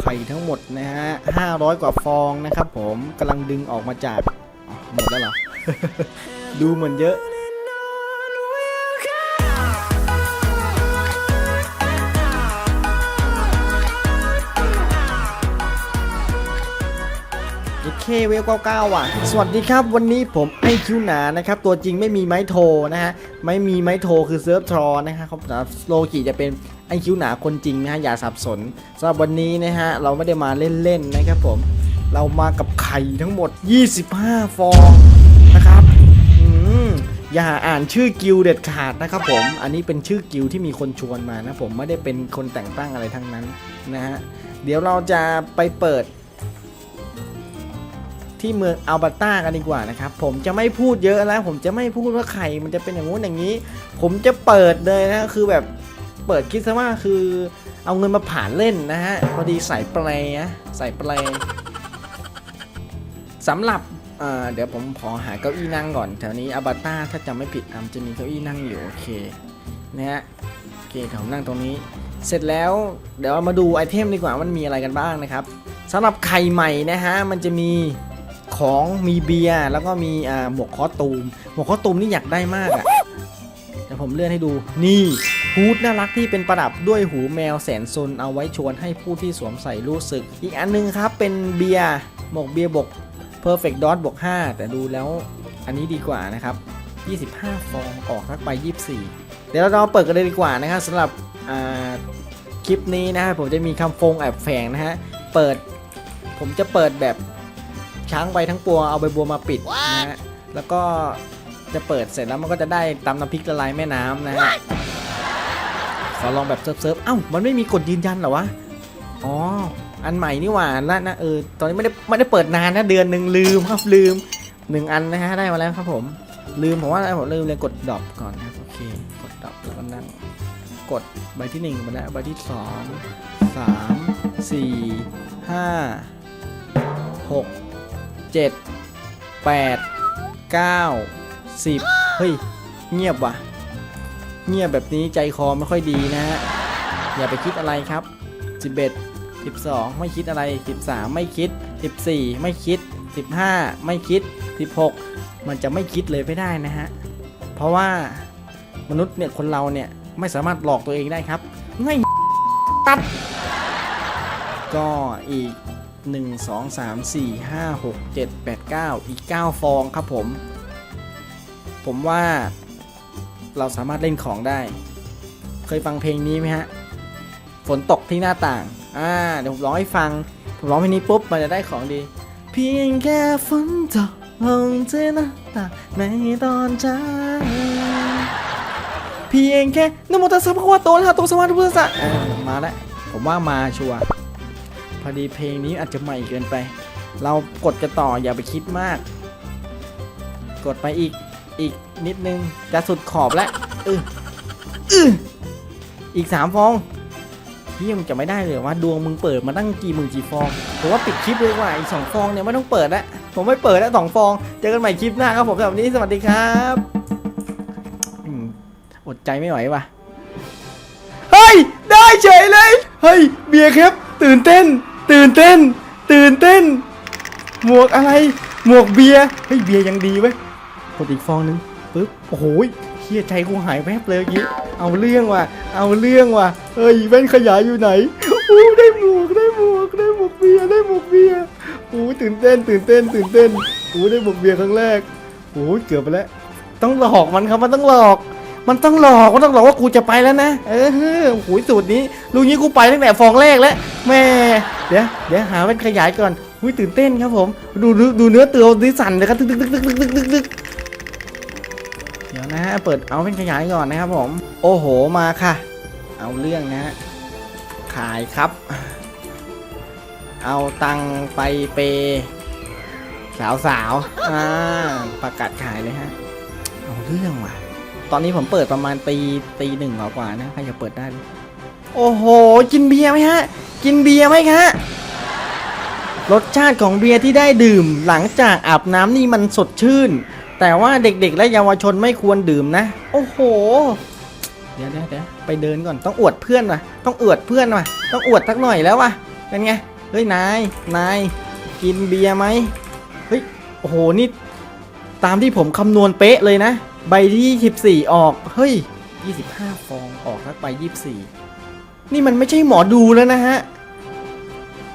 ไข่ทั้งหมดนะฮะ500กว่าฟองนะครับผมกำลังดึงออกมาจากหมดแล้วเหรอ ดูเหมือนเยอะโอเคเวล99ว่ะ สวัสดีครับวันนี้ผมไอคิวหนานะครับ ตัวจริงไม่มีไม้โทนะฮะ ไม่มีไม้โทคือเซิร์ฟทรอนะครับโลกิจะเป็น ไอคิวหนาคนจริงนะฮะอย่าสับสนสำหรับวันนี้นะฮะเราไม่ได้มาเล่นๆนะครับผม เรามากับไข่ทั้งหมด 25 ฟองนะครับอืมอย่าอ่านชื่อกิลเด็ดขาดนะครับผม อันนี้เป็นชื่อกิลที่มีคนชวนมานะผมไม่ได้เป็นคนแต่งตั้งอะไรทั้งนั้นนะฮะเดี๋ยวเราจะไปเปิด ที่เมืองอัลบาต้ากันดีกว่านะครับผมจะไม่พูดเยอะแล้ว ผมจะไม่พูดว่าไข่มันจะเป็นอย่างงู้นอย่างนี้ ผมจะเปิดเลยนะคือแบบ เปิดคิดซะว่าคือเอาเงินมาผ่านเล่นนะฮะ พอดีใส่ปลนะใส่ปลสำหรับเดี๋ยวผมขอหาเก้าอี้นั่งก่อน แถวนี้อัลบาต้าถ้าจำไม่ผิดอามจะมีเก้าอี้นั่งอยู่โอเคนะฮะโอเคเดี๋ยวผมนั่งตรงนี้ เสร็จแล้วเดี๋ยวมาดูไอเทมดีกว่าว่ามันมีอะไรกันบ้างนะครับสำหรับไข่ใหม่นะฮะมันจะมีของมีเบียร์แล้วก็มีหมวกคอตูม หมวกคอตูมนี่อยากได้มากอะ่ะเดี๋ยวผมเลื่อนให้ดูนี่ ฮูดน่ารักที่เป็นประดับด้วยหูแมวแสนซนเอาไว้ชวนให้ผู้ที่สวมใส่รู้สึก อีกอันนึงครับเป็นเบียร์หมวกเบียร์บวก Perfect Dot บวก5แต่ดูแล้วอันนี้ดีกว่านะครับ 25 ฟองออกสักไป 24 เดี๋ยวเราเปิดกันเลยดีกว่านะครับสำหรับอ่าคลิปนี้นะครับผมจะมีคำฟงแอบแฝงนะฮะเปิดผมจะเปิดแบบช้างใบทั้งปวงเอาใบบัวมาปิดนะฮะแล้วก็จะเปิดเสร็จแล้วมันก็จะได้ตำน้ำพริกละลายแม่น้ำนะฮะ ขอลองแบบเซิร์ฟเซิร์ฟเอ้ามันไม่มีกดยืนยันเหรอวะ อ๋อ อันใหม่นี่หว่านะนะเออ ตอนนี้ไม่ได้ไม่ได้เปิดนานนะเดือนหนึ่งลืมครับลืมหนึ่งอันนะฮะได้มาแล้วครับผม ลืมผมว่าผมลืมเลยกดดรอปก่อนนะครับโอเค กดดรอปแล้วก็นั่งกดใบที่หนึ่งมาแล้วใบที่สองสามสี่ห้าหกเจ็ดแปดเก้าสิบเฮ้ย เงียบว่ะ เงียบแบบนี้ใจคอไม่ค่อยดีนะฮะ อย่าไปคิดอะไรครับ 11 12 ไม่คิดอะไร 13 ไม่คิด 14 ไม่คิด 15 ไม่คิด 16 มันจะไม่คิดเลยไม่ได้นะฮะ เพราะว่ามนุษย์เนี่ยคนเราเนี่ยไม่สามารถหลอกตัวเองได้ครับไม่ตัด ก็อีก 1 2 3 4 5 6 7 8 9 อีก 9 ฟองครับผม ผมว่า เราสามารถเล่นของได้ เคยฟังเพลงนี้ไหมฮะ ฝนตกที่หน้าต่าง อ่า เดี๋ยวผมร้องให้ฟัง ผมร้องเพลงนี้ปุ๊บมันจะได้ของดี เพียงแค่ฝนตกลงที่หน้าต่างในตอนเช้าเพียงแค่นโมตัสสะพระวะโตนะฮะโตสวัสดิ์พุทธะอ่ามาแล้ว ผมว่ามาชัวร์ พอดีเพลงนี้อาจจะใหม่เกินไป เรากดกันต่ออย่าไปคิดมาก กดไปอีก อีกนิดนึง จะสุดขอบแล้วเออเอออีกสามฟองเฮียมึงจะไม่ได้เลยว่าดวงมึงเปิดมาตั้งกี่หมื่นกี่ฟองผมว่าปิดคลิปเลยดีกว่าอีกสองฟองเนี่ยไม่ต้องเปิดแล้วผมไม่เปิดแล้วสองฟอง เจอกันใหม่คลิปหน้าครับผมสำหรับนี้สวัสดีครับอดใจไม่ไหวว่ะเฮ้ย ได้เฉยเลย เฮ้ย เบียร์ครับ ตื่นเต้น ตื่นเต้น ตื่นเต้น หมวกอะไร หมวกเบียร์เฮ้ยเบียร์ยังดีเว้ย ดอีกฟองนึงปึ๊บโอ้โหเฮียใจกูหายแวบเลยกี้เอาเรื่องว่ะเอาเรื่องว่ะเอ้ยแว่นขยายอยู่ไหนอู้ได้หมวกได้หมวกได้หมวกเบียได้หมวกเบียอู้ตื่นเต้น ตื่นเต้น ตื่นเต้นอู้ได้หมวกเบียครั้งแรกอู้เกือบไปแล้วต้องหลอกมันครับมันต้องหลอก มันต้องหลอกมันต้องหลอกว่ากูจะไปแล้วนะเออโอ้โหสูตรนี้ลูกนี้กูไปตั้งแต่ฟองแรกแล้วแม่เดี๋ยวเดี๋ยวหาแว่นขยายก่อนอุ้ยตื่นเต้นครับผม ดูดูเนื้อเตือดิสันเลยครับตึกตึกตึกตึกตึกตึก เดี๋ยวนะฮะเปิดเอาแว่นขยายก่อนนะครับผม โอ้โหมาค่ะ เอาเรื่องนะฮะขายครับ เอาตังไปเปยสาวสาวอ่าประกาศขายเลยฮะ เอาเรื่องว่ะ ตอนนี้ผมเปิดประมาณตีตีหนึ่งกว่านะใครจะเปิดได้ โอ้โห กินเบียร์ไหมฮะ กินเบียร์ไหมฮะรสชาติของเบียร์ที่ได้ดื่มหลังจากอาบน้ำนี่มันสดชื่น แต่ว่าเด็กๆ และเยาวชนไม่ควรดื่มนะ โอ้โห เดี๋ยวเดี๋ยวไปเดินก่อนต้องอวดเพื่อนว่ะ ต้องอวดเพื่อนว่ะ ต้องอวดสักหน่อยแล้วว่ะ เป็นไง เฮ้ยนาย นาย กินเบียร์ไหมเฮ้ย โอ้โห นี่ ตามที่ผมคำนวณเป๊ะเลยนะ ใบที่ 24 ออก เฮ้ย 25 ฟองออกสักใบ24 นี่มันไม่ใช่หมอดูแล้วนะฮะ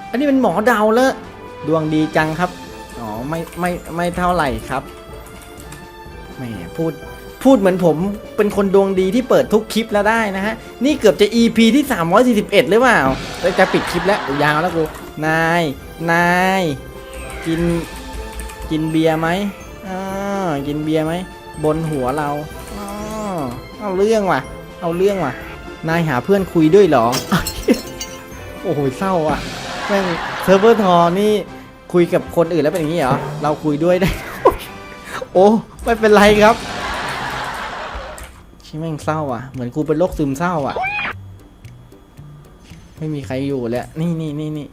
อันนี้เป็นหมอเดาแล้ว ดวงดีจังครับ อ๋อ ไม่ ไม่ ไม่เท่าไหร่ครับ แหมพูดพูดเหมือนผมเป็นคนดวงดีที่เปิดทุกคลิปแล้วได้นะฮะ นี่เกือบจะ EP ที่ 341 หรือเปล่าแล้วจะปิดคลิปแล้วยาวแล้วกู นาย นาย กิน กินเบียร์ไหมอ่ากินเบียร์ไหม บนหัวเราอ๋อเอาเรื่องว่ะ เอาเรื่องว่ะ นายหาเพื่อนคุยด้วยหรอ โอ้โหเศร้าอะแม่งเซิร์ฟเวอร์ทอนี่คุยกับคนอื่นแล้วเป็นอย่างนี้เหรอ เราคุยด้วยได้ อ้ ไม่เป็นไรครับชิแม่งเศร้าอะ เหมือนกูเป็นโรคซึมเศร้าอะ ไม่มีใครอยู่แล้ว นี่นี่นี่นี่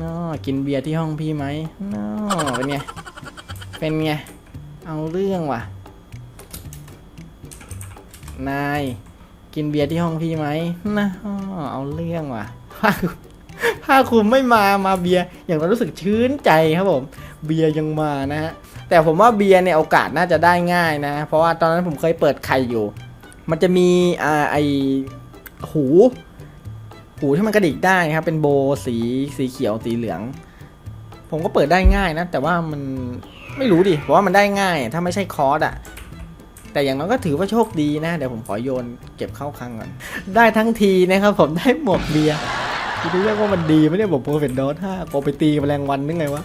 นอกินเบียร์ที่ห้องพี่ไหมนอเป็นไง เป็นไง เอาเรื่องว่ะ นาย กินเบียร์ที่ห้องพี่ไหมนะเอาเรื่องว่ะผ้าคลุมผ้าคลุมไม่มา มาเบียร์ อย่างเรารู้สึกชื้นใจครับผม เบียยังมานะฮะแต่ผมว่าเบียเนี่ยโอกาสน่าจะได้ง่ายนะ เพราะว่าตอนนั้นผมเคยเปิดไข่อยู่ มันจะมีอ่าไอหู หูที่มันกระดิกได้นะครับ เป็นโบสีสีเขียวสีเหลือง ผมก็เปิดได้ง่ายนะ แต่ว่ามันไม่รู้ดิเพราะว่ามันได้ง่าย ถ้าไม่ใช่คอร์สอะแต่อย่างน้อยก็ถือว่าโชคดีนะ เดี๋ยวผมขอโยนเก็บเข้าคลังก่อน ได้ทั้งทีนะครับผมได้หมวกเบียร์คิดดูว่ามันดีไหมเนี่ยผมโปรเฟนดอท่าโปรไปตีแมลงวันนึงไงวะ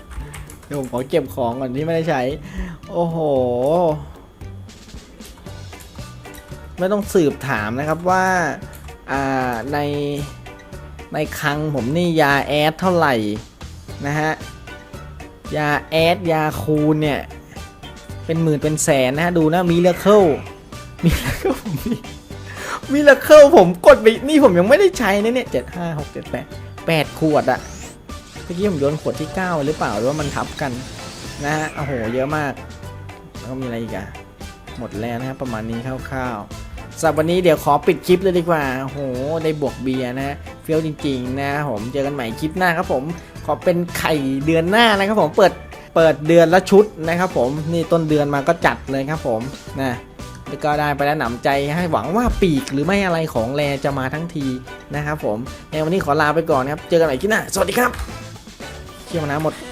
เดี๋ยวผมขอเก็บของก่อนที่ไม่ได้ใช้ โอ้โห ไม่ต้องสืบถามนะครับว่าอ่าในในคลังผมนี่ยาแอดเท่าไหร่นะฮะ ยาแอดยาคูณเนี่ย เป็นหมื่นเป็นแสนนะฮะ ดูนะมีเลเคิลมีเลเคิลผมมีมีเลเคิลผมกดไปนี่ผมยังไม่ได้ใช้นะเนี่ยเจ็ดห้าหกเจ็ดแปดแปดขวดอะ เมื่อกี้ผมโยนขวดที่ 9 หรือเปล่าหรือว่ามันทับกันนะฮะโอ้โหเยอะมาก แล้วก็มีอะไรอีกอะหมดแล้วนะครับประมาณนี้คร่าวๆสำหรับวันนี้เดี๋ยวขอปิดคลิปเลยดีกว่าโอ้โหได้บวกเบียร์นะเฟี้ยวจริงๆนะผมเจอกันใหม่คลิปหน้าครับผม ขอเป็นไข่เดือนหน้านะครับผมเปิดเปิดเดือนละชุดนะครับผมนี่ต้นเดือนมาก็จัดเลยครับผมนะแล้วก็ได้ไปแล้วหนำใจให้หวังว่าปีกหรือไม่อะไรของแรจะมาทั้งทีนะครับผมในวันนี้ขอลาไปก่อนนะครับ เจอกันใหม่คลิปหน้า สวัสดีครับ เชี่ยมานะหมด